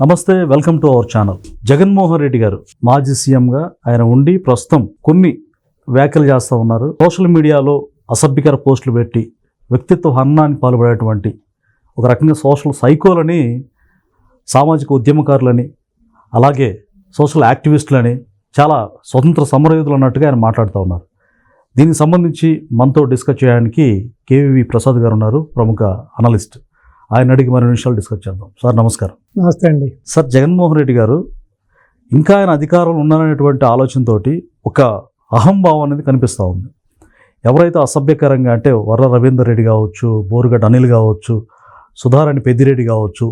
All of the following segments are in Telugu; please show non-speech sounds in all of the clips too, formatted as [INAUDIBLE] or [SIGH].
నమస్తే welcome to our channel. Jaganmohan Reddy గారు మాజీ సీఎంగా ఆయన ఉండి ప్రస్తుతం కొన్ని వ్యాఖ్యలు చేస్తూ ఉన్నారు. సోషల్ మీడియాలో అసభ్యకర పోస్టులు పెట్టి వ్యక్తిత్వ హన్నానికి పాల్పడేటువంటి ఒక రకంగా సోషల్ సైకోలని సామాజిక ఉద్యమకారులని అలాగే సోషల్ యాక్టివిస్టులని చాలా స్వతంత్ర సమరయోధులు అన్నట్టుగా ఆయన మాట్లాడుతూ ఉన్నారు. దీనికి సంబంధించి మనతో డిస్కస్ చేయడానికి కేవీవి ప్రసాద్ గారు ఉన్నారు ప్రముఖ అనలిస్ట్. ఆయన అడిగి మరిన్ని నిమిషాలు డిస్కస్ చేద్దాం. సార్ నమస్కారం. నమస్తే అండి. సార్ జగన్మోహన్ రెడ్డి గారు ఇంకా ఆయన అధికారంలో ఉన్నారనేటువంటి ఆలోచనతోటి ఒక అహంభావం అనేది కనిపిస్తూ ఉంది. ఎవరైతే అసభ్యకరంగా అంటే వర్ర రవీందర్ రెడ్డి కావచ్చు బోరుగడ్డ అనిల్ కావచ్చు సుధారాణి పెద్దిరెడ్డి కావచ్చు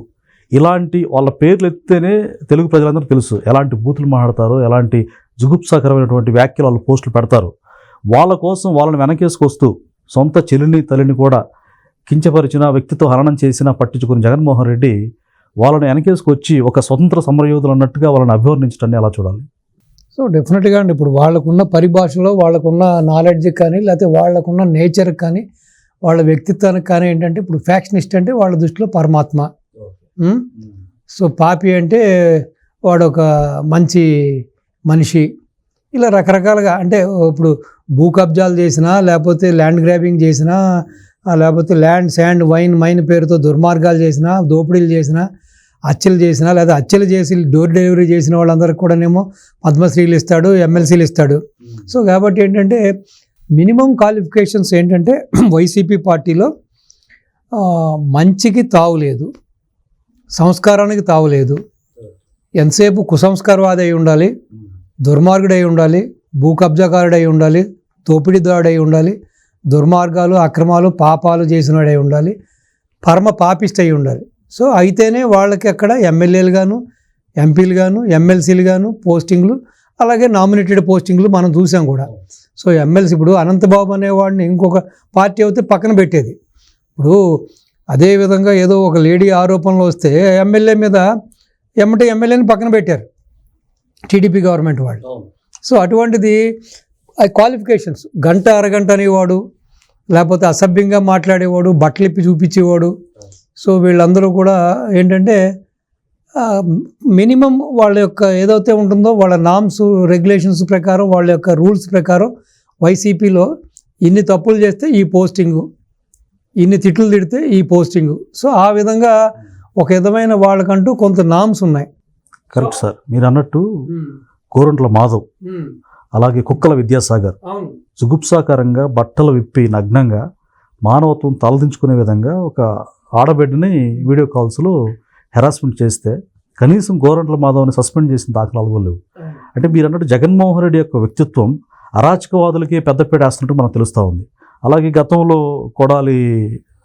ఇలాంటి వాళ్ళ పేర్లు ఎత్తేనే తెలుగు ప్రజలందరూ తెలుసు. ఎలాంటి బూతులు మాట్లాడతారు ఎలాంటి జుగుప్సాకరమైనటువంటి వ్యాఖ్యలు వాళ్ళు పోస్టులు పెడతారు. వాళ్ళ కోసం వాళ్ళని వెనకేసుకొస్తూ సొంత చెల్లిని తల్లిని కూడా కించపరిచిన వ్యక్తితో హరణం చేసినా పట్టించుకుని జగన్మోహన్ రెడ్డి వాళ్ళని వెనకేసుకొచ్చి ఒక స్వతంత్ర సమరయోధులు అన్నట్టుగా వాళ్ళని అభివర్ణించడాన్ని ఎలా చూడాలి? సో డెఫినెట్గా అండి. ఇప్పుడు వాళ్ళకున్న పరిభాషలో వాళ్ళకున్న నాలెడ్జ్ కానీ లేకపోతే వాళ్ళకున్న నేచర్ కానీ వాళ్ళ వ్యక్తిత్వానికి కానీ ఏంటంటే ఇప్పుడు ఫ్యాక్షనిస్ట్ అంటే వాళ్ళ దృష్టిలో పరమాత్మ? సో పాపి అంటే వాడు ఒక మంచి మనిషి. ఇలా రకరకాలుగా అంటే ఇప్పుడు భూ కబ్జాలు చేసినా లేకపోతే ల్యాండ్ గ్రాబింగ్ చేసినా లేకపోతే ల్యాండ్ శాండ్ వైన్ మైన్ పేరుతో దుర్మార్గాలు చేసినా దోపిడీలు చేసినా హత్యలు చేసినా లేదా హత్యలు చేసి డోర్ డెలివరీ చేసిన వాళ్ళందరికీ కూడానేమో పద్మశ్రీలు ఇస్తాడు ఎమ్మెల్సీలు ఇస్తాడు. సో కాబట్టి ఏంటంటే మినిమం క్వాలిఫికేషన్స్ ఏంటంటే [CLEARS THROAT] వైసీపీ పార్టీలో మంచికి తావులేదు సంస్కారానికి తావులేదు ఎంతసేపు కుసంస్కారవాది అయి ఉండాలి దుర్మార్గుడై ఉండాలి భూ కబ్జాకారుడై ఉండాలి దోపిడీదారుడై ఉండాలి దుర్మార్గాలు అక్రమాలు పాపాలు చేసినవాడై ఉండాలి పరమ పాపిస్ట్ అయి ఉండాలి. సో అయితేనే వాళ్ళకి అక్కడ ఎమ్మెల్యేలు గాను ఎంపీలు గాను ఎమ్మెల్సీలు గాను పోస్టింగ్లు అలాగే నామినేటెడ్ పోస్టింగ్లు మనం చూసాం కూడా. సో ఎమ్మెల్సీ ఇప్పుడు అనంతబాబు అనేవాడిని ఇంకొక పార్టీ అయితే పక్కన పెట్టేది. ఇప్పుడు అదే విధంగా ఏదో ఒక లేడీ ఆరోపణలు వస్తే ఎమ్మెల్యే మీద ఎమ్మటే ఎమ్మెల్యేని పక్కన పెట్టారు టీడీపీ గవర్నమెంట్ వాళ్ళు. సో అటువంటిది క్వాలిఫికేషన్స్ గంట అరగంట అనేవాడు లేకపోతే అసభ్యంగా మాట్లాడేవాడు బట్టలు ఇప్పి చూపించేవాడు సో వీళ్ళందరూ కూడా ఏంటంటే మినిమం వాళ్ళ యొక్క ఏదైతే ఉంటుందో వాళ్ళ నామ్స్ రెగ్యులేషన్స్ ప్రకారం వాళ్ళ యొక్క రూల్స్ ప్రకారం వైసీపీలో ఇన్ని తప్పులు చేస్తే ఈ పోస్టింగు ఇన్ని తిట్లు తిడితే ఈ పోస్టింగు. సో ఆ విధంగా ఒక విధమైన వాళ్ళకంటూ కొంత నామ్స్ ఉన్నాయి. Correct sir. మీరు అన్నట్టు కోరంట్ల మాధవ్ అలాగే కుక్కల విద్యాసాగర్ జుగుప్సాకరంగా బట్టలు విప్పి నగ్నంగా మానవత్వం తలదించుకునే విధంగా ఒక ఆడబిడ్డని వీడియో కాల్స్లో హెరాస్మెంట్ చేస్తే కనీసం గోరంట్ల మాధవ్ని సస్పెండ్ చేసిన దాఖలాలు లేవు. అంటే మీరు అన్నట్టు జగన్మోహన్ రెడ్డి యొక్క వ్యక్తిత్వం అరాచకవాదులకి పెద్దపీట వేస్తున్నట్టు మనకు తెలుస్తూ ఉంది. అలాగే గతంలో కొడాలి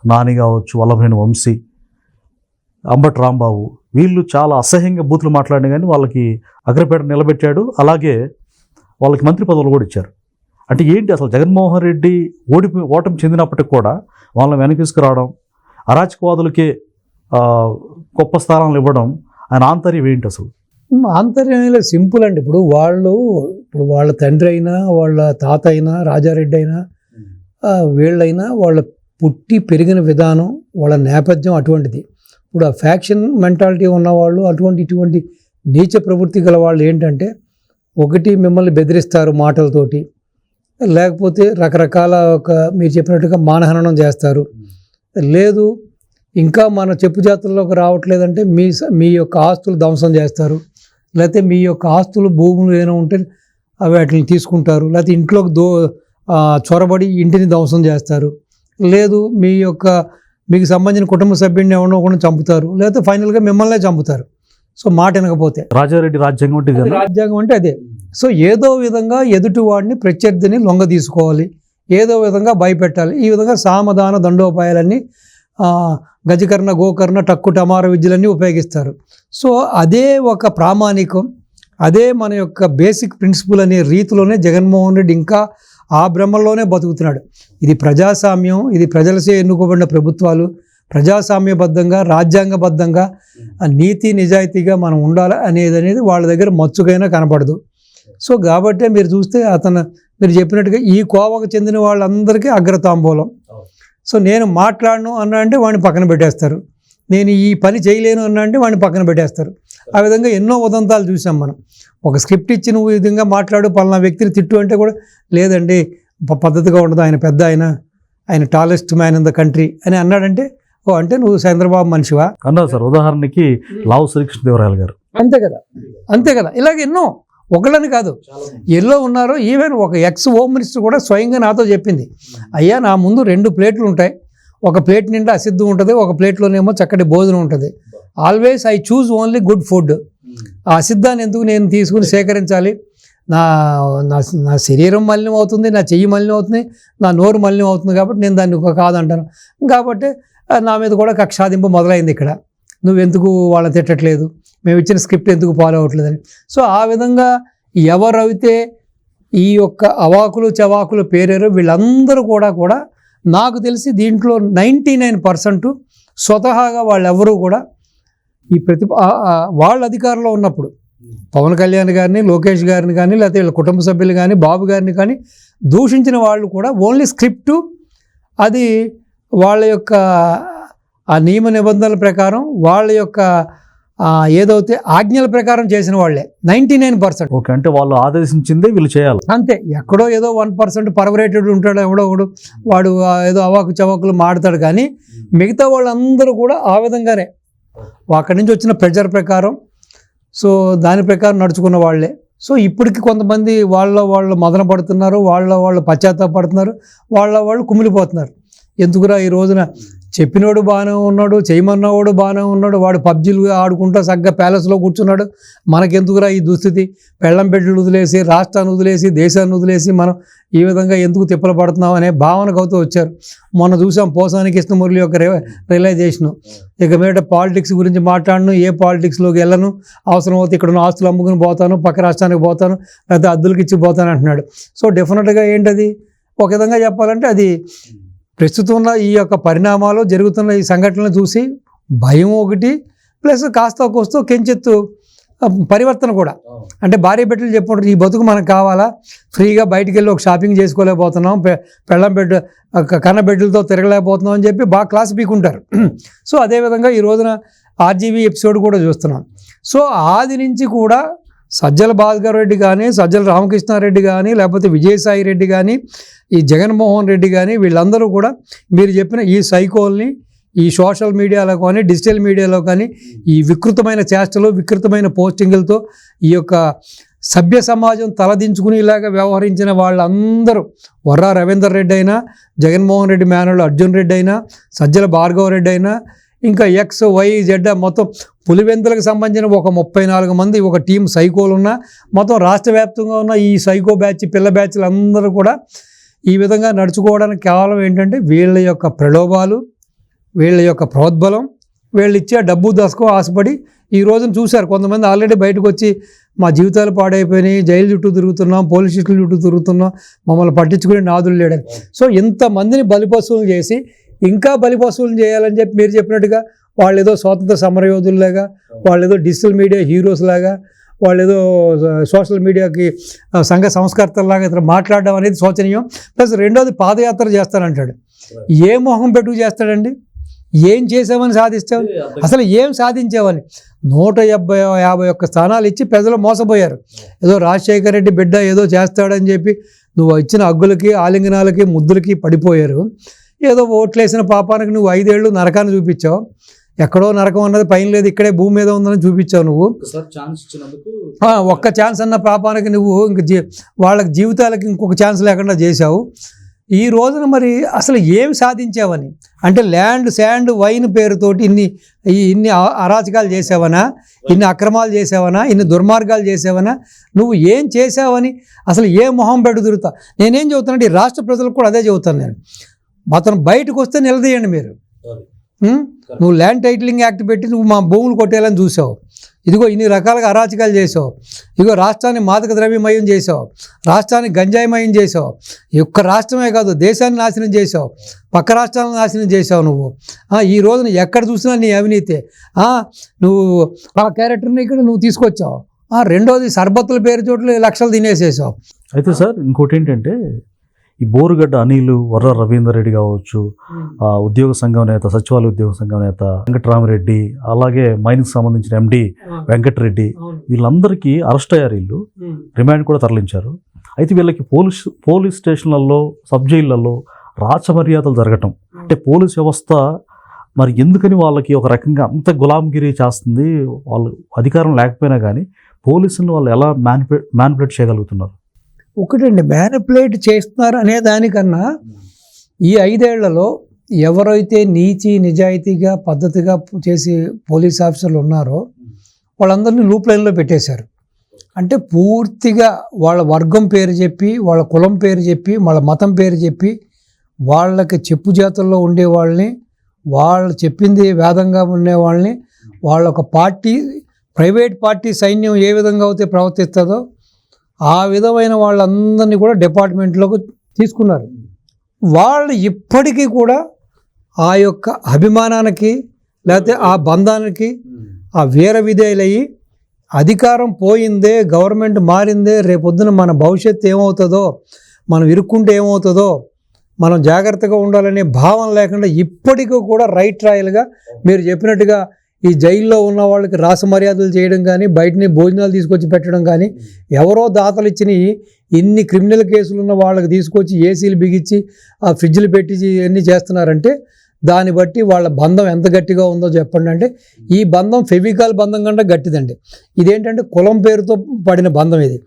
నాని కావచ్చు వల్లభనేని వంశీ అంబటి రాంబాబు వీళ్ళు చాలా అసహ్యంగా బూతులు మాట్లాడిన కానీ వాళ్ళకి అగ్రపేట నిలబెట్టాడు. అలాగే వాళ్ళకి మంత్రి పదవులు కూడా ఇచ్చారు. అంటే ఏంటి అసలు జగన్మోహన్ రెడ్డి ఓడిపో ఓటమి చెందినప్పటికి కూడా వాళ్ళని వెనక్కి తీసుకురావడం అరాచకవాదులకే గొప్ప స్థానాలు ఇవ్వడం ఆయన ఆంతర్యం ఏంటి అసలు? ఆంతర్యంలో సింపుల్ అండి. ఇప్పుడు వాళ్ళు ఇప్పుడు వాళ్ళ తండ్రి అయినా వాళ్ళ తాత అయినా రాజారెడ్డి అయినా వీళ్ళైనా వాళ్ళ పుట్టి పెరిగిన విధానం వాళ్ళ నేపథ్యం అటువంటిది. ఇప్పుడు ఆ ఫ్యాక్షన్ మెంటాలిటీ ఉన్నవాళ్ళు అటువంటి ఇటువంటి నీచ ప్రవృత్తి గల వాళ్ళు ఏంటంటే ఒకటి మిమ్మల్ని బెదిరిస్తారు మాటలతోటి లేకపోతే రకరకాల ఒక మీరు చెప్పినట్టుగా మానహననం చేస్తారు. లేదు ఇంకా మన చెప్పు జాతుల్లోకి రావట్లేదంటే మీ మీ యొక్క ఆస్తులు ధ్వంసం చేస్తారు. లేకపోతే మీ యొక్క ఆస్తులు భూములు ఏమైనా ఉంటే అవి వాటిని తీసుకుంటారు. లేకపోతే ఇంట్లోకి దో చొరబడి ఇంటిని ధ్వంసం చేస్తారు. లేదు మీ యొక్క మీకు సంబంధించిన కుటుంబ సభ్యుడిని ఎవరినో ఒకరిని చంపుతారు. లేకపోతే ఫైనల్గా మిమ్మల్నే చంపుతారు. సో మాట వినకపోతే. రాజారెడ్డి రాజ్యాంగం అంటే? రాజ్యాంగం అంటే అదే. సో ఏదో విధంగా ఎదుటి వాడిని ప్రత్యర్థిని లొంగ తీసుకోవాలి. ఏదో విధంగా భయపెట్టాలి. ఈ విధంగా సామధాన దండోపాయాలన్నీ గజకర్ణ గోకర్ణ టక్కు టమార విద్యలన్నీ ఉపయోగిస్తారు. సో అదే ఒక ప్రామాణికం అదే మన యొక్క బేసిక్ ప్రిన్సిపల్ అనే రీతిలోనే జగన్మోహన్ రెడ్డి ఇంకా ఆ బ్రహ్మలోనే బతుకుతున్నాడు. ఇది ప్రజాస్వామ్యం ఇది ప్రజలసే ఎన్నుకోబడిన ప్రభుత్వాలు ప్రజాస్వామ్యబద్ధంగా రాజ్యాంగబద్ధంగా నీతి నిజాయితీగా మనం ఉండాలి అనేది అనేది వాళ్ళ దగ్గర మచ్చుకైనా కనపడదు. సో కాబట్టే మీరు చూస్తే అతను మీరు చెప్పినట్టుగా ఈ కోవకు చెందిన వాళ్ళందరికీ అగ్రతాంబూలం. సో నేను మాట్లాడను అన్నా అంటే వాడిని పక్కన పెట్టేస్తారు. నేను ఈ పని చేయలేను అన్నా అంటే వాడిని పక్కన పెట్టేస్తారు. ఆ విధంగా ఎన్నో ఉదంతాలు చూసాం మనం. ఒక స్క్రిప్ట్ ఇచ్చి నువ్వు విధంగా మాట్లాడు పలానా వ్యక్తిని తిట్టు అంటే కూడా లేదండి పద్ధతిగా ఉండదు ఆయన పెద్ద ఆయన ఆయన tallest man in the country అని అన్నాడంటే ఓ అంటే నువ్వు చంద్రబాబు మనిషివా? అన్నారు సార్. ఉదాహరణకి లావు శ్రీకృష్ణదేవరాయలు గారు. అంతే కదా. అంతే కదా. ఇలాగ ఎన్నో ఒకళ్ళని కాదు. ఎల్లో ఉన్నారో ఈవెన్ ఒక ఎక్స్ హోమ్ మినిస్టర్ కూడా స్వయంగా నాతో చెప్పింది అయ్యా నా ముందు రెండు ప్లేట్లు ఉంటాయి. ఒక ప్లేట్ నిండా అసిద్ధం ఉంటుంది ఒక ప్లేట్లోనేమో చక్కటి భోజనం ఉంటుంది. Always I choose only good food. ఆ అసిద్ధాన్ని ఎందుకు నేను తీసుకుని సేకరించాలి? నా నా నా శరీరం మలినం అవుతుంది నా చెయ్యి మలినం అవుతుంది నా నోరు మలినం అవుతుంది కాబట్టి నేను దాన్ని ఒక కాదంటాను. కాబట్టి నా మీద కూడా కక్షాదింపు మొదలైంది ఇక్కడ. నువ్వెందుకు వాళ్ళని తిట్టట్లేదు? మేము ఇచ్చిన స్క్రిప్ట్ ఎందుకు ఫాలో అవ్వట్లేదని సో ఆ విధంగా ఎవరైతే ఈ యొక్క అవాకులు చవాకులు పేరారో వీళ్ళందరూ కూడా కూడా నాకు తెలిసి దీంట్లో నైంటీ నైన్ పర్సెంట్ స్వతహాగా వాళ్ళెవరూ కూడా ఈ ప్రతి వాళ్ళ అధికారంలో ఉన్నప్పుడు పవన్ కళ్యాణ్ గారిని లోకేష్ గారిని కానీ లేకపోతే వీళ్ళ కుటుంబ సభ్యులు కానీ బాబు గారిని కానీ దూషించిన వాళ్ళు కూడా ఓన్లీ స్క్రిప్టు అది వాళ్ళ యొక్క ఆ నియమ నిబంధనల ప్రకారం వాళ్ళ యొక్క ఏదైతే ఆజ్ఞల ప్రకారం చేసిన వాళ్ళే నైంటీ నైన్ పర్సెంట్. ఓకే అంటే వాళ్ళు ఆదేశించిందే వీళ్ళు చేయాలి. అంతే ఎక్కడో ఏదో వన్ పర్సెంట్ పర్వరేటెడ్ ఉంటాడు ఎవడో ఒకడు వాడు ఏదో అవాకు చవాకులు మాడతాడు కానీ మిగతా వాళ్ళందరూ కూడా ఆ విధంగానే. అక్కడి నుంచి వచ్చిన ప్రెజర్ ప్రకారం సో దాని ప్రకారం నడుచుకున్న వాళ్ళే. సో ఇప్పటికి కొంతమంది వాళ్ళ వాళ్ళు మదన పడుతున్నారు వాళ్ళ వాళ్ళు పశ్చాత్తాపడుతున్నారు వాళ్ళ వాళ్ళు కుమిలిపోతున్నారు. ఎందుకురా ఈ రోజున చెప్పినోడు బాగానే ఉన్నాడు చేయమన్నవాడు బాగానే ఉన్నాడు వాడు పబ్జీలు ఆడుకుంటూ సగ్గా ప్యాలెస్లో కూర్చున్నాడు. మనకెందుకురా ఈ దుస్థితి? పెళ్ళం బిడ్డలు వదిలేసి రాష్ట్రాన్ని వదిలేసి దేశాన్ని వదిలేసి మనం ఈ విధంగా ఎందుకు తిప్పలు పడుతున్నాం అనే భావనకు అవుతూ వచ్చారు. మొన్న చూసాం పోసాని కృష్ణమురళి యొక్క రి- రియలైజేషను. ఇక మీద పాలిటిక్స్ గురించి మాట్లాడను ఏ పాలిటిక్స్లోకి వెళ్ళను అవసరం అవుతే ఇక్కడ ఉన్న ఆస్తులు అమ్ముకుని పోతాను పక్క రాష్ట్రానికి పోతాను లేకపోతే అద్దులకి ఇచ్చి పోతాను అంటున్నాడు. సో డెఫినెట్గా ఏంటది? ఒక విధంగా చెప్పాలంటే అది ప్రస్తుతం ఉన్న ఈ యొక్క పరిణామాలు జరుగుతున్న ఈ సంఘటనలు చూసి భయం ఒకటి ప్లస్ కాస్త కోస్తూ కెంచెత్తు పరివర్తన కూడా. అంటే భార్య బిడ్డలు చెప్పుకుంటారు ఈ బతుకు మనకు కావాలా? ఫ్రీగా బయటికి వెళ్ళి ఒక షాపింగ్ చేసుకోలేకపోతున్నాం పెళ్ళం బిడ్డ కన్న బిడ్డలతో తిరగలేకపోతున్నాం అని చెప్పి బాగా క్లాస్ పీకుంటారు. సో అదేవిధంగా ఈ రోజున ఆర్జీవీ ఎపిసోడ్ కూడా చూస్తున్నాం. సో ఆది నుంచి కూడా సజ్జల భాస్కర్ రెడ్డి కానీ సజ్జల రామకృష్ణారెడ్డి కానీ లేకపోతే విజయసాయి రెడ్డి కానీ ఈ జగన్మోహన్ రెడ్డి కానీ వీళ్ళందరూ కూడా మీరు చెప్పిన ఈ సైకోల్ని ఈ సోషల్ మీడియాలో కానీ డిజిటల్ మీడియాలో కానీ ఈ వికృతమైన చేష్టలు వికృతమైన పోస్టింగులతో ఈ యొక్క సభ్య సమాజం తలదించుకునేలాగా వ్యవహరించిన వాళ్ళందరూ వర్రా రవీందర్ రెడ్డి అయినా జగన్మోహన్ రెడ్డి మేనలు అర్జున్ రెడ్డి అయినా సజ్జల భార్గవ రెడ్డి అయినా ఇంకా ఎక్స్ వై జెడ్ మొత్తం పులివెందులకు సంబంధించిన ఒక ముప్పై నాలుగు మంది ఒక టీం సైకోలు ఉన్న మొత్తం రాష్ట్ర వ్యాప్తంగా ఉన్న ఈ సైకో బ్యాచ్ పిల్ల బ్యాచ్లు అందరూ కూడా ఈ విధంగా నడుచుకోవడానికి కేవలం ఏంటంటే వీళ్ళ యొక్క ప్రలోభాలు వీళ్ళ యొక్క ప్రోద్బలం వీళ్ళు ఇచ్చే డబ్బు దశకం ఆశపడి ఈ రోజున చూశారు. కొంతమంది ఆల్రెడీ బయటకు వచ్చి మా జీవితాలు పాడైపోయినాయి జైలు చుట్టూ తిరుగుతున్నాం పోలీస్ స్టేషన్ల చుట్టూ తిరుగుతున్నాం మమ్మల్ని పట్టించుకునే నాదులు లేడని. సో ఇంతమందిని బలిపశువులు చేసి ఇంకా బలిపశువులు చేయాలని చెప్పి మీరు చెప్పినట్టుగా వాళ్ళు ఏదో స్వాతంత్ర సమరయోధుల్లాగా వాళ్ళు ఏదో డిజిటల్ మీడియా హీరోస్ లాగా వాళ్ళు ఏదో సోషల్ మీడియాకి సంఘ సంస్కర్తలాగా ఇతను మాట్లాడడం అనేది శోచనీయం. ప్లస్ రెండోది పాదయాత్ర చేస్తానంటాడు. ఏ మొహం పెట్టుకు చేస్తాడండి? ఏం చేసామని సాధిస్తావు అసలు ఏం సాధించావని నూట డెబ్బై యాభై ఒక్క స్థానాలు ఇచ్చి ప్రజలు మోసపోయారు. ఏదో రాజశేఖర రెడ్డి బిడ్డ ఏదో చేస్తాడని చెప్పి నువ్వు ఇచ్చిన అగ్గులకి ఆలింగనాలకి ముద్దులకి పడిపోయారు. ఏదో ఓట్లేసిన పాపానికి నువ్వు ఐదేళ్ళు నరకాన్ని చూపించావు. ఎక్కడో నరకం అన్నది పైన లేదు ఇక్కడే భూమి మీద ఉందని చూపించావు నువ్వు. ఒక్క ఛాన్స్ అన్న పాపానికి నువ్వు ఇంక జీ వాళ్ళకి జీవితాలకి ఇంకొక ఛాన్స్ లేకుండా చేశావు. ఈ రోజున మరి అసలు ఏం సాధించావని? అంటే ల్యాండ్ శాండ్ వైన్ పేరుతోటి ఇన్ని ఇన్ని అరాచకాలు చేసావనా ఇన్ని అక్రమాలు చేసావనా ఇన్ని దుర్మార్గాలు చేసావనా నువ్వు ఏం చేసావని అసలు ఏ మొహం పెడు తిరుగుతా నేనేం చెబుతానంటే ఈ రాష్ట్ర ప్రజలకు కూడా అదే చెబుతాను నేను. అతను బయటకు వస్తే నిలదీయండి మీరు? నువ్వు ల్యాండ్ టైటిలింగ్ యాక్ట్ పెట్టి నువ్వు మా భూములు కొట్టేయాలని చూసావు. ఇదిగో ఇన్ని రకాలుగా అరాచకాలు చేసావు. ఇదిగో రాష్ట్రాన్ని మాదక ద్రవ్యమయం చేసావు. రాష్ట్రాన్ని గంజాయిమయం చేసావు. ఈ ఒక్క రాష్ట్రమే కాదు దేశాన్ని నాశనం చేసావు. పక్క రాష్ట్రాలను నాశనం చేసావు నువ్వు. ఆ, ఈ రోజున ఎక్కడ చూసినా నీ అవినీతి. ఆ, నువ్వు ఆ క్యారెక్టర్ని ఇక్కడ నువ్వు తీసుకొచ్చావు. ఆ, రెండోది సర్బత్తుల పేరు చోట్ల లక్షలు తినేసేసావు. అయితే సార్ ఇంకోటి ఏంటంటే ఈ బోరుగడ్డ అనిల్ వర్ర రవీందర్ రెడ్డి కావచ్చు ఆ, ఉద్యోగ సంఘం నేత సచివాలయ ఉద్యోగ సంఘం నేత వెంకటరామరెడ్డి అలాగే మైనింగ్ సంబంధించిన ఎండి వెంకటరెడ్డి వీళ్ళందరికీ అరెస్ట్ అయ్యారు వీళ్ళు. రిమాండ్ కూడా తరలించారు. అయితే వీళ్ళకి పోలీస్ పోలీస్ స్టేషన్లలో సబ్ జైళ్ళల్లో రాచమర్యాదలు జరగటం. అంటే పోలీస్ వ్యవస్థ మరి ఎందుకని వాళ్ళకి ఒక రకంగా అంత గులాంగిరి చేస్తుంది? వాళ్ళు అధికారం లేకపోయినా కానీ పోలీసులను వాళ్ళు ఎలా మ్యానిపులేట్ మ్యానిపులేట్ చేయగలుగుతున్నారు? ఒకటండి మ్యానిపులేట్ చేస్తున్నారు అనే దానికన్నా ఈ ఐదేళ్ళలో ఎవరైతే నీచి నిజాయితీగా పద్ధతిగా చేసి పోలీస్ ఆఫీసర్లు ఉన్నారో వాళ్ళందరినీ లూప్ లైన్లో పెట్టేశారు. అంటే పూర్తిగా వాళ్ళ వర్గం పేరు చెప్పి వాళ్ళ కులం పేరు చెప్పి వాళ్ళ మతం పేరు చెప్పి వాళ్ళకి చెప్పు జాతుల్లో ఉండే వాళ్ళని వాళ్ళు చెప్పింది వేదంగా ఉండే వాళ్ళని వాళ్ళ ఒక పార్టీ ప్రైవేట్ పార్టీ సైన్యం ఏ విధంగా అయితే ప్రవర్తిస్తుందో ఆ విధమైన వాళ్ళందరినీ కూడా డిపార్ట్మెంట్లోకి తీసుకున్నారు. వాళ్ళు ఇప్పటికీ కూడా ఆ యొక్క అభిమానానికి లేకపోతే ఆ బంధానికి ఆ వీర విధేయులయ్యి అధికారం పోయిందే గవర్నమెంట్ మారిందే రేపొద్దున మన భవిష్యత్తు ఏమవుతుందో మనం ఇరుక్కుంటే ఏమవుతుందో మనం జాగ్రత్తగా ఉండాలనే భావం లేకుండా ఇప్పటికీ కూడా రైట్ రాయల్గా మీరు చెప్పినట్టుగా ఈ జైల్లో ఉన్న వాళ్ళకి రాస మర్యాదలు చేయడం కానీ బయటని భోజనాలు తీసుకొచ్చి పెట్టడం కానీ ఎవరో దాతలు ఇచ్చిన ఇన్ని క్రిమినల్ కేసులు ఉన్న వాళ్ళకి తీసుకొచ్చి ఏసీలు బిగించి ఆ ఫ్రిడ్జ్లు పెట్టి ఇవన్నీ చేస్తున్నారంటే దాన్ని బట్టి వాళ్ళ బంధం ఎంత గట్టిగా ఉందో చెప్పండి అంటే ఈ బంధం ఫెవికాల్ బంధం కంటే గట్టిదండి. ఇదేంటంటే కులం పేరుతో పడిన బంధం ఇది.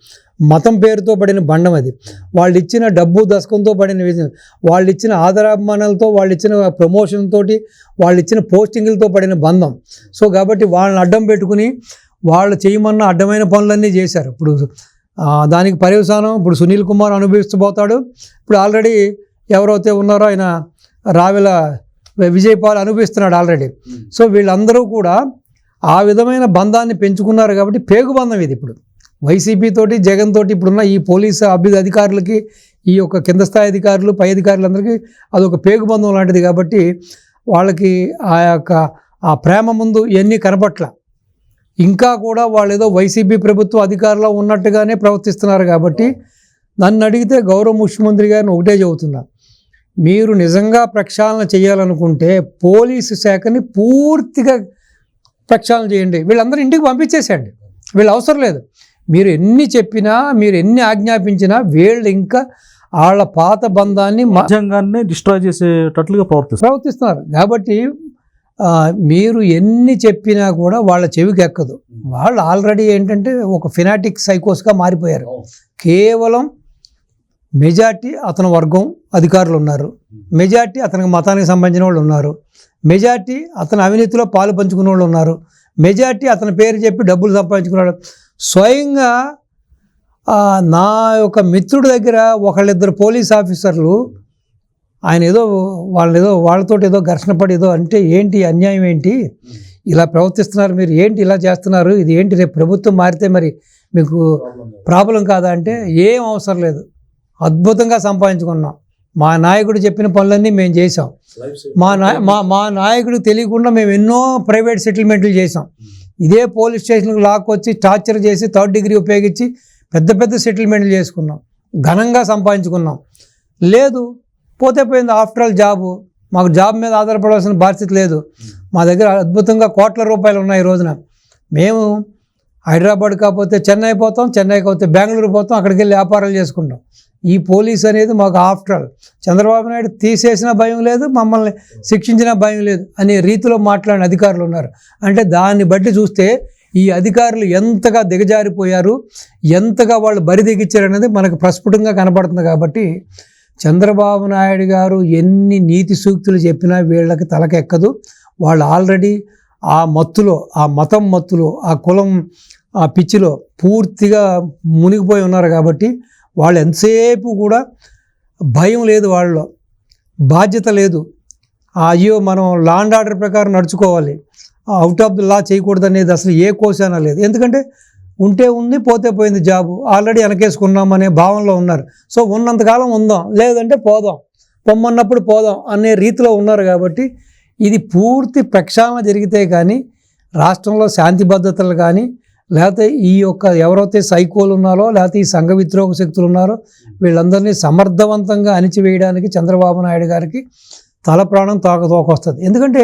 మతం పేరుతో పడిన బంధం అది. వాళ్ళు ఇచ్చిన డబ్బు దశకంతో పడిన వాళ్ళు ఇచ్చిన ఆదరాభిమానాలతో వాళ్ళు ఇచ్చిన ప్రమోషన్ తోటి వాళ్ళు ఇచ్చిన పోస్టింగులతో పడిన బంధం. సో కాబట్టి వాళ్ళని అడ్డం పెట్టుకుని వాళ్ళు చేయమన్న అడ్డమైన పనులన్నీ చేశారు. ఇప్పుడు దానికి పర్యవసానం ఇప్పుడు సునీల్ కుమార్ అనుభవిస్తూ ఇప్పుడు ఆల్రెడీ ఎవరైతే ఉన్నారో ఆయన రావెల విజయపాల్ అనుభవిస్తున్నాడు ఆల్రెడీ. సో వీళ్ళందరూ కూడా ఆ విధమైన బంధాన్ని పెంచుకున్నారు కాబట్టి పేగు బంధం ఇది ఇప్పుడు. వైసీపీ తోటి జగన్ తోటి ఇప్పుడున్న ఈ పోలీసు అభ్యు అధికారులకి ఈ యొక్క కింద స్థాయి అధికారులు పై అధికారులందరికీ అదొక పేగుబంధం లాంటిది కాబట్టి వాళ్ళకి ఆ యొక్క ఆ ప్రేమ ముందు ఇవన్నీ కనపట్ల. ఇంకా కూడా వాళ్ళు ఏదో వైసీపీ ప్రభుత్వ అధికారంలో ఉన్నట్టుగానే ప్రవర్తిస్తున్నారు కాబట్టి నన్ను అడిగితే గౌరవ ముఖ్యమంత్రి గారిని ఒకటే చెబుతున్నా. మీరు నిజంగా ప్రక్షాళన చేయాలనుకుంటే పోలీసు శాఖని పూర్తిగా ప్రక్షాళన చేయండి. వీళ్ళందరూ ఇంటికి పంపించేసేయండి. వీళ్ళు అవసరం లేదు. మీరు ఎన్ని చెప్పినా మీరు ఎన్ని ఆజ్ఞాపించినా వీళ్ళు ఇంకా వాళ్ళ పాత బంధాన్ని మ- రాజ్యాంగాన్ని డిస్ట్రాయ్ చేసేటట్లుగా ప్రవర్తిస్తారు. ప్రవర్తిస్తున్నారు. కాబట్టి మీరు ఎన్ని చెప్పినా కూడా వాళ్ళ చెవికి ఎక్కదు. వాళ్ళు ఆల్రెడీ ఏంటంటే ఒక ఫినాటిక్ సైకోస్గా మారిపోయారు. కేవలం మెజార్టీ అతని వర్గం అధికారులు ఉన్నారు. మెజార్టీ అతనికి మతానికి సంబంధించిన వాళ్ళు ఉన్నారు. మెజార్టీ అతని అవినీతిలో పాలు పంచుకున్న వాళ్ళు ఉన్నారు. మెజార్టీ అతని పేరు చెప్పి డబ్బులు సంపాదించుకున్న వాళ్ళు స్వయంగా నా యొక్క మిత్రుడి దగ్గర ఒకళ్ళిద్దరు పోలీస్ ఆఫీసర్లు ఆయన ఏదో వాళ్ళు ఏదో వాళ్ళతో ఏదో ఘర్షణ పడి ఏదో అంటే ఏంటి అన్యాయం ఏంటి? ఇలా ప్రవర్తిస్తున్నారు మీరు ఏంటి ఇలా చేస్తున్నారు? ఇది ఏంటి రేపు ప్రభుత్వం మారితే మరి మీకు ప్రాబ్లం కాదా అంటే ఏం అవసరం లేదు. అద్భుతంగా సంపాదించుకున్నాం. మా నాయకుడు చెప్పిన పనులన్నీ మేము చేసాం మా నాయ మా మా నాయకుడు తెలియకుండా మేము ఎన్నో ప్రైవేట్ సెటిల్మెంట్లు చేసాం ఇదే పోలీస్ స్టేషన్కి లాక్కొచ్చి టార్చర్ చేసి థర్డ్ డిగ్రీ ఉపయోగించి పెద్ద పెద్ద సెటిల్మెంట్లు చేసుకున్నాం. ఘనంగా సంపాదించుకున్నాం. లేదు పోతే పోయింది ఆఫ్టర్ ఆల్ జాబు. మాకు జాబ్ మీద ఆధారపడాల్సిన బాధ్యత లేదు. మా దగ్గర అద్భుతంగా కోట్ల రూపాయలు ఉన్నాయి ఈ రోజున. మేము హైదరాబాద్ కాకపోతే చెన్నై పోతాం చెన్నై కాకపోతే బెంగళూరు పోతాం అక్కడికి వెళ్ళి వ్యాపారాలు చేసుకుంటాం. ఈ పోలీస్ అనేది మాకు ఆఫ్టర్ ఆల్ చంద్రబాబు నాయుడు తీసేసిన భయం లేదు మమ్మల్ని శిక్షించిన భయం లేదు అనే రీతిలో మాట్లాడిన అధికారులు ఉన్నారు. అంటే దాన్ని బట్టి చూస్తే ఈ అధికారులు ఎంతగా దిగజారిపోయారు ఎంతగా వాళ్ళు బరి దిగిచ్చారు అనేది మనకు ప్రస్ఫుటంగా కనపడుతుంది కాబట్టి చంద్రబాబు నాయుడు గారు ఎన్ని నీతి సూక్తులు చెప్పినా వీళ్ళకి తలకెక్కదు. వాళ్ళు ఆల్రెడీ ఆ మత్తులో ఆ మతం మత్తులో ఆ కులం ఆ పిచ్చిలో పూర్తిగా మునిగిపోయి ఉన్నారు కాబట్టి వాళ్ళు ఎంతసేపు కూడా భయం లేదు వాళ్ళలో బాధ్యత లేదు. అయ్యో మనం లాండ్ ఆర్డర్ ప్రకారం నడుచుకోవాలి. అవుట్ ఆఫ్ ది లా చేయకూడదు అనేది అసలు ఏ కోశాన లేదు. ఎందుకంటే ఉంటే ఉంది పోతే పోయింది జాబు. ఆల్రెడీ వెనకేసుకున్నాం అనే భావనలో ఉన్నారు. సో ఉన్నంతకాలం ఉందాం. లేదంటే పోదాం. పొమ్మన్నప్పుడు పోదాం అనే రీతిలో ఉన్నారు కాబట్టి ఇది పూర్తి ప్రక్షాళన జరిగితే కానీ రాష్ట్రంలో శాంతి భద్రతలు కానీ లేకపోతే ఈ యొక్క ఎవరైతే సైకోలు ఉన్నారో లేకపోతే ఈ సంఘ విద్రోహ శక్తులు ఉన్నారో వీళ్ళందరినీ సమర్థవంతంగా అణిచివేయడానికి చంద్రబాబు నాయుడు గారికి తల ప్రాణం తోక తోకొస్తుంది. ఎందుకంటే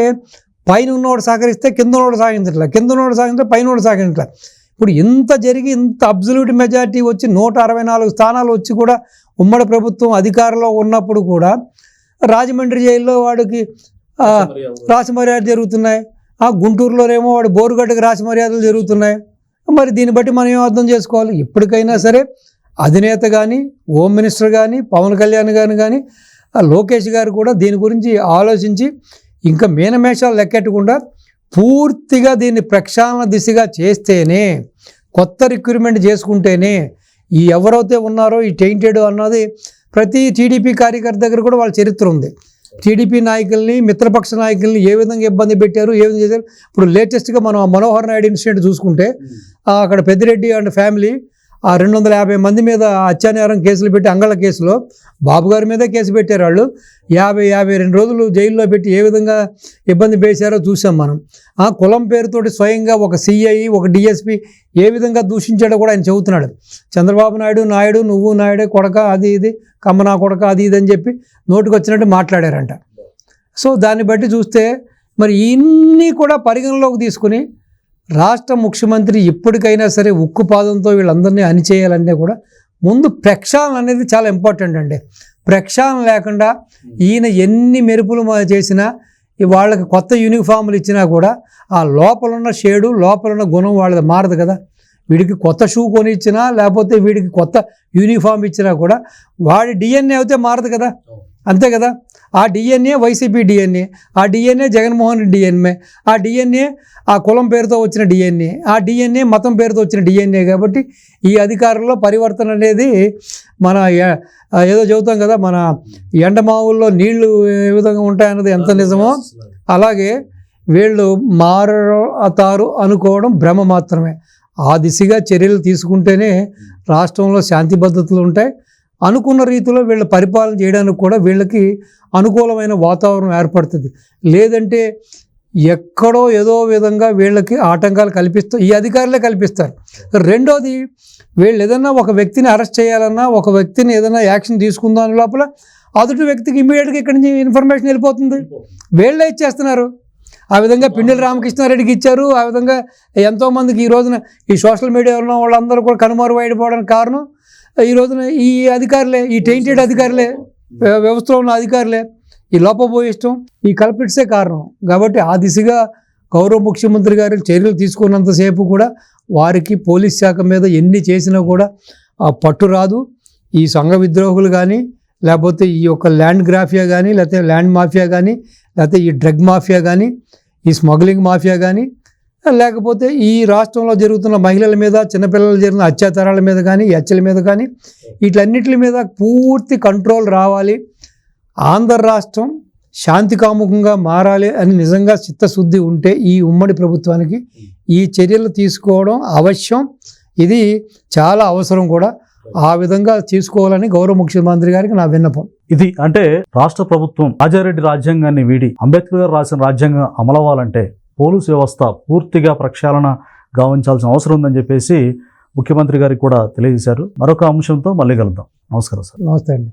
పైన ఉన్నవాడు సహకరిస్తే కింద ఉన్నవాడు సాగించట్లే. కింద ఉన్నవాడు సాగించే పైన ఉన్నవాడు సాగించట్లే. ఇప్పుడు ఇంత జరిగి ఇంత అబ్జల్యూట్ మెజారిటీ వచ్చి నూట అరవై నాలుగు స్థానాలు వచ్చి కూడా ఉమ్మడి ప్రభుత్వం అధికారంలో ఉన్నప్పుడు కూడా రాజమండ్రి జైల్లో వాడికి ఆ, రాసమర్యాద జరుగుతున్నాయి. ఆ గుంటూరులోనేమో వాడు బోరుగడ్డకి రాసమర్యాదలు జరుగుతున్నాయి. మరి దీన్ని బట్టి మనం ఏం అర్థం చేసుకోవాలి? ఎప్పటికైనా సరే అధినేత కానీ హోమ్ మినిస్టర్ కానీ పవన్ కళ్యాణ్ గారు కానీ లోకేష్ గారు కూడా దీని గురించి ఆలోచించి ఇంకా మీనమేషాలు లెక్కెట్టకుండా పూర్తిగా దీన్ని ప్రక్షాళన దిశగా చేస్తేనే కొత్త రిక్రూట్మెంట్ చేసుకుంటేనే ఈ ఎవరైతే ఉన్నారో ఈ టెయింటెడ్ అన్నది ప్రతి టీడీపీ కార్యకర్త దగ్గర కూడా వాళ్ళ చరిత్ర ఉంది. టీడీపీ నాయకుల్ని మిత్రపక్ష నాయకుల్ని ఏ విధంగా ఇబ్బంది పెట్టారు ఏ విధంగా చేశారు? ఇప్పుడు లేటెస్ట్గా మనం మనోహర్ నాయుడు ఇన్సిడెంట్ చూసుకుంటే అక్కడ పెద్దిరెడ్డి అండ్ ఫ్యామిలీ ఆ రెండు వందల యాభై మంది మీద అత్యాచారం కేసులు పెట్టి అంగళ కేసులో బాబు గారి మీదే కేసు పెట్టారు వాళ్ళు. యాభై యాభై రెండు రోజులు జైల్లో పెట్టి ఏ విధంగా ఇబ్బంది పేశారో చూసాం మనం. ఆ కులం పేరుతోటి స్వయంగా ఒక సిఐ ఒక డిఎస్పి ఏ విధంగా దూషించాడో కూడా ఆయన చెబుతున్నాడు. చంద్రబాబు నాయుడు నాయుడు నువ్వు నాయుడే కొడక అది ఇది కమ్మనా కొడక అది ఇది అని చెప్పి నోటికి వచ్చినట్టు మాట్లాడారంట. సో దాన్ని బట్టి చూస్తే మరి ఇన్ని కూడా పరిగణలోకి తీసుకుని రాష్ట్ర ముఖ్యమంత్రి ఎప్పటికైనా సరే ఉక్కు పాదంతో వీళ్ళందరినీ అణిచేయాలంటే కూడా ముందు ప్రక్షాళన అనేది చాలా ఇంపార్టెంట్ అండి. ప్రక్షాళన లేకుండా ఈయన ఎన్ని మెరుపులు చేసినా వాళ్ళకి కొత్త యూనిఫామ్లు ఇచ్చినా కూడా ఆ లోపల ఉన్న షేడు లోపల ఉన్న గుణం వాళ్ళది మారదు కదా. వీడికి కొత్త షూ కొని ఇచ్చినా లేకపోతే వీడికి కొత్త యూనిఫామ్ ఇచ్చినా కూడా వాడి డిఎన్ఏ అయితే మారదు కదా. అంతే కదా? ఆ డిఎన్ఏ వైసీపీ డిఎన్ఏ ఆ డిఎన్ఏ జగన్మోహన్ రెడ్డి డిఎన్ఏ ఆ డిఎన్ఏ ఆ కులం పేరుతో వచ్చిన డిఎన్ఏ ఆ డిఎన్ఏ మతం పేరుతో వచ్చిన డిఎన్ఏ కాబట్టి ఈ అధికారంలో పరివర్తన అనేది మన ఏదో చెబుతాం కదా మన ఎండమావుల్లో నీళ్ళు ఏ విధంగా ఉంటాయన్నది ఎంత నిజమో? అలాగే వీళ్ళు మారతారు అనుకోవడం భ్రమ మాత్రమే. ఆ దిశగా చర్యలు తీసుకుంటేనే రాష్ట్రంలో శాంతి భద్రతలు ఉంటాయి. అనుకున్న రీతిలో వీళ్ళ పరిపాలన చేయడానికి కూడా వీళ్ళకి అనుకూలమైన వాతావరణం ఏర్పడుతుంది. లేదంటే ఎక్కడో ఏదో విధంగా వీళ్ళకి ఆటంకాలు కల్పిస్తారు ఈ అధికారులే కల్పిస్తారు. రెండోది వీళ్ళు ఏదైనా ఒక వ్యక్తిని అరెస్ట్ చేయాలన్నా ఒక వ్యక్తిని ఏదైనా యాక్షన్ తీసుకుందాం లోపల అదుటి వ్యక్తికి ఇమీడియట్గా ఇక్కడి నుంచి ఇన్ఫర్మేషన్ వెళ్ళిపోతుంది. వీళ్ళే ఇచ్చేస్తున్నారు. ఆ విధంగా పిండిల రామకృష్ణారెడ్డికి ఇచ్చారు. ఆ విధంగా ఎంతోమందికి ఈ రోజున ఈ సోషల్ మీడియాలో ఉన్న వాళ్ళందరూ కూడా కనుమరుగైపోవడానికి కారణం ఈ రోజున ఈ అధికారులే ఈ టెయింటెడ్ అధికారులే వ్యవస్థలో ఉన్న అధికారులే ఈ లోపపోయిష్టం ఈ కల్పిట్సే కారణం. కాబట్టి ఆ దిశగా గౌరవ ముఖ్యమంత్రి గారు చర్యలు తీసుకున్నంతసేపు కూడా వారికి పోలీస్ శాఖ మీద ఎన్ని చేసినా కూడా ఆ పట్టు రాదు. ఈ సంఘ విద్రోహులు కానీ లేకపోతే ఈ యొక్క ల్యాండ్ గ్రాఫియా కానీ లేకపోతే ల్యాండ్ మాఫియా కానీ లేకపోతే ఈ డ్రగ్ మాఫియా కానీ ఈ స్మగ్లింగ్ మాఫియా కానీ లేకపోతే ఈ రాష్ట్రంలో జరుగుతున్న మహిళల మీద చిన్నపిల్లలు జరిగిన అత్యాచారాల మీద కానీ ఈ హత్యల మీద కానీ వీటన్నిటి మీద పూర్తి కంట్రోల్ రావాలి. ఆంధ్ర రాష్ట్రం శాంతి కాముఖంగా మారాలి అని నిజంగా చిత్తశుద్ధి ఉంటే ఈ ఉమ్మడి ప్రభుత్వానికి ఈ చర్యలు తీసుకోవడం అవశ్యం. ఇది చాలా అవసరం కూడా. ఆ విధంగా తీసుకోవాలని గౌరవ ముఖ్యమంత్రి గారికి నా విన్నపం. ఇది అంటే రాష్ట్ర ప్రభుత్వం రాజారెడ్డి రాజ్యాంగాన్ని వీడి అంబేద్కర్ గారు రాసిన రాజ్యాంగం అమలవ్వాలంటే పోలీసు వ్యవస్థ పూర్తిగా ప్రక్షాళన గావించాల్సిన అవసరం ఉందని చెప్పేసి ముఖ్యమంత్రి గారికి కూడా తెలియజేశారు. మరొక అంశంతో మళ్ళీ కలుద్దాం. నమస్కారం సార్. నమస్తే అండి.